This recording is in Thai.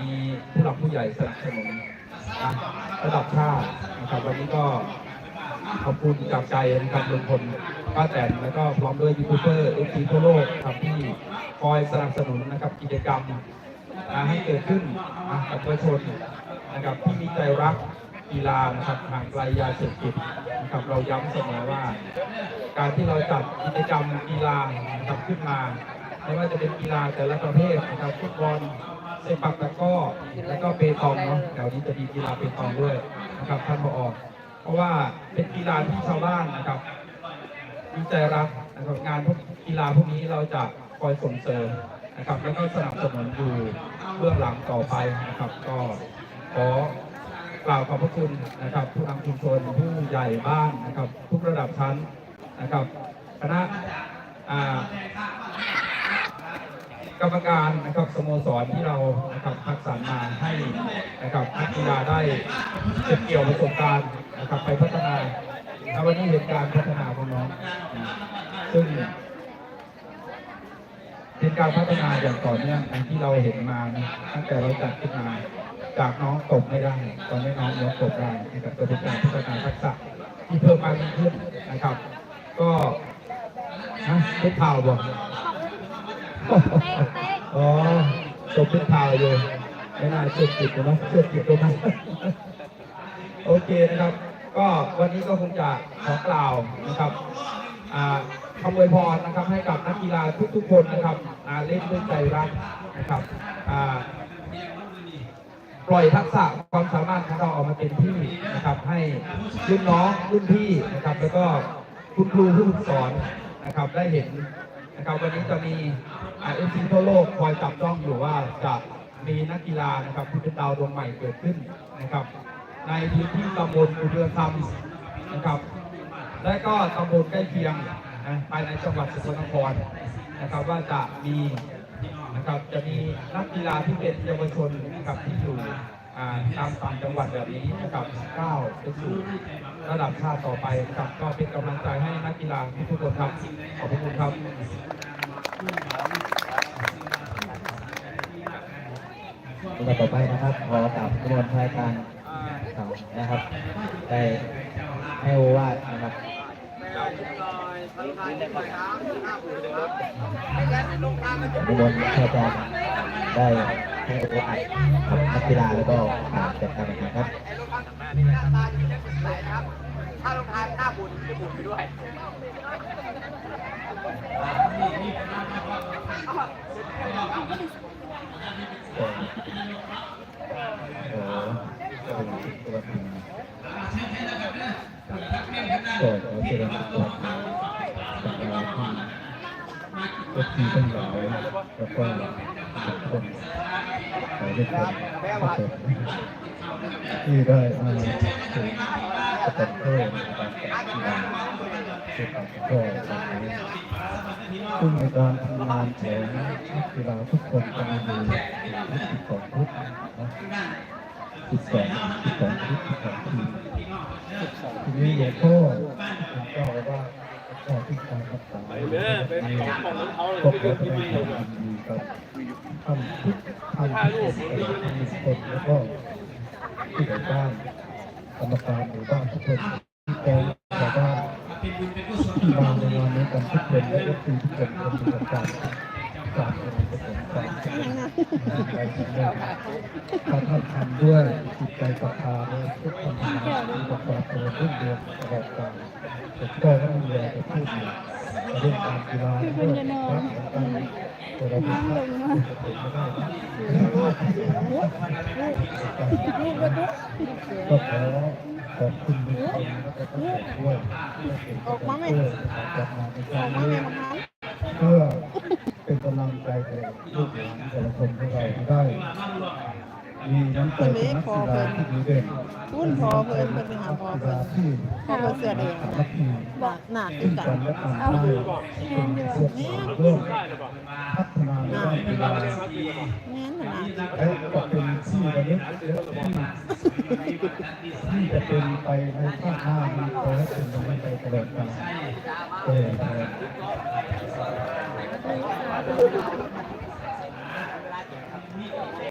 มีผู้หลักผู้ใหญ่สนับสนุนระดับชาตินะครับวันนี้ก็ขอบคุณจากใจนะครับลุงพลป้าแตนแล้วก็พร้อมด้วยยูทูบเบอร์เอฟซีทั่วโลกครับที่คอยสนับสนุนนะครับกิจกรรมให้เกิดขึ้นนะกับประชาชนนะครับที่มีใจรักกีฬานะครับห่างไกลยาเสพติดนะครับเราย้ำเสมอว่า การที่เราจัดกิจกรรมกีฬานะครับขึ้นมาไม่ว่าจะเป็นกีฬาแต่ละประเภทนะครับฟุตบอล เซปักตะก้อแล้วก็เปตองเนาะแถวนี้จะมีกีฬาเปตองด้วยนะครับท่านผอเพราะว่าเป็นกีฬาที่ชาวบ้านนะครับมีใจรักนะครับงานพวกกีฬาพวกนี้เราจะคอยส่งเสริมนะครับแล้วก็สนับสนุนอยู่เบื้องหลังต่อไปนะครับ ก็ขอกล่าวขอบพระคุณนะครับ ผู้นำชุมชนผู้ใหญ่บ้านนะครับ ทุกระดับชั้นนะครับ คณะอ่า กรรมการนะครับสโมสรที่เรานะครับคัดสรรมาให้นะครับนักกีฬาได้เก็บเกี่ยวประสบการณ์นะครับไปพัฒนาแล้ววันนี้เห็นการพัฒนาของน้องซึ่งเป็นการพัฒนาอย่างต่อเนื่องอย่างที่เราเห็นมานะตั้งแต่เราจัดขึ้นมาจากน้องตกไม่ได้ ตอนนี้น้องยกตกได้นะครับก็เป็นการพัฒนาทักษะที่เพิ่มมากยิ่งขึ้นนะครับ ก็นะเป็นข่าวบอ๋ อตกเป็นข่าวอยู่ไม่น่าเชื่อจิตนะเชื่อจิตตรงนั้นโอเคนะครับ ก็วันนี้ก็คงจะขอกล่าวนะครับอ่าคำอวยพรนะครับให้กับนักกีฬาทุกๆคนนะครับอ่าเล่นด้วยใจรักนะครับอ่าปล่อยทักษะความสามารถของเราออกมาเต็มที่นะครับ ให้รุ่นน้องรุ่นพี่นะครับ แล้วก็คุณครูผู้ฝึกสอนนะครับได้เห็น นะครับวันนี้จะมีเอ็มซีทั่วโลกคอยจับจ้องอยู่ว่าจะมีนักกีฬานะครับที่เป็นดาวดวงใหม่เกิดขึ้นนะครับ ในพื้นที่ตำบลอุเรือคำนะครับ และก็ตำบลใกล้เคียงนะภายในจังหวัดสกลนครนะครับว่าจะมีนะครับจะมีนักกีฬาที่เป็นเยาวชนนะครับที่อยู่ตามต่างจังหวัดแบบนี้นะครับก้าวไปสู่ ระดับชาติต่อไปนะครับก็เป็นกำลังใจให้นักกีฬาทุกๆคนครับขอบคุณครับลำดับต่อไปนะครับขอกราบขบวนพายการเขานะครับได้ให้โอวาทนะครับขบวนพายการได้ ให้โอวาทกับนักกีฬาแล้วก็การจัดการแข่งขันครับถ้าลงทานหน้าบุญจะบุญไปด้วยโอ้ก็เป็นตัวทีมก็ขอเชิญตัวกเราที่ก็ทีมทั้งหลายแล้วก็ ทุกคนตัดเพิ่มที่ได้มาถึงต็ปเพิ่มการแข่งกีฬาที่ทำก็ตอนนี้ซึ่งในการทำงานของนักกีฬาทุกคนจะมีอยู่สิบสองทุกนะสิบสองสิบสองทีสิบสองทีทีนี้หลวงพ่อก็ว่า ก็ที่การรักษามีก็ของความยินดีกับท่านทุกท่านทุกคนทานทุกคนแล้วก็ผู้ใหญ่บ้านกรรมการหมู่บ้านทุกคนที่แกงชาวบ้านที่มาในงานนี้กันทุกคนและก็คือทุกคนเป็นประสบการณ์จากเป็นประสบการณ์ใจแข็งแรงถ้าท่านทำด้วยจิตใจศรัทธาเนี่ยทุกคนทำงา มีประกอบตัวรุ่งเรืองตลอดกาลผมก็ไม่มีอะไรจะพูดอยู่เรื่องการกีฬาเรื่องการการแต่เราเป็นพระไม่ได้ก็ขอขอบคุณทุกคนแล้วก็ต้องด้วยออกมาไหมออกมาในครั้งนี้เพื่อเป็นกำลังใจแก่ลูกหลานแต่ละคนของเราที่ได้ มีน้ำใจเป็นนักกีฬาที่ดีเด่นพุ่นพอเพิ่นเพิ่นไปหาพอเพิ่นพอเพิ่นเสื้อแดงสามัคคีบอกหนักคืองกันนและกันได้เองพัฒนาด้านกีฬาแม่นหนาและก็เป็นที่ระลึกและที่ที่จะเป็นไปในข้างหน้ามีขอให้เป็นไปตลอดกาลเออ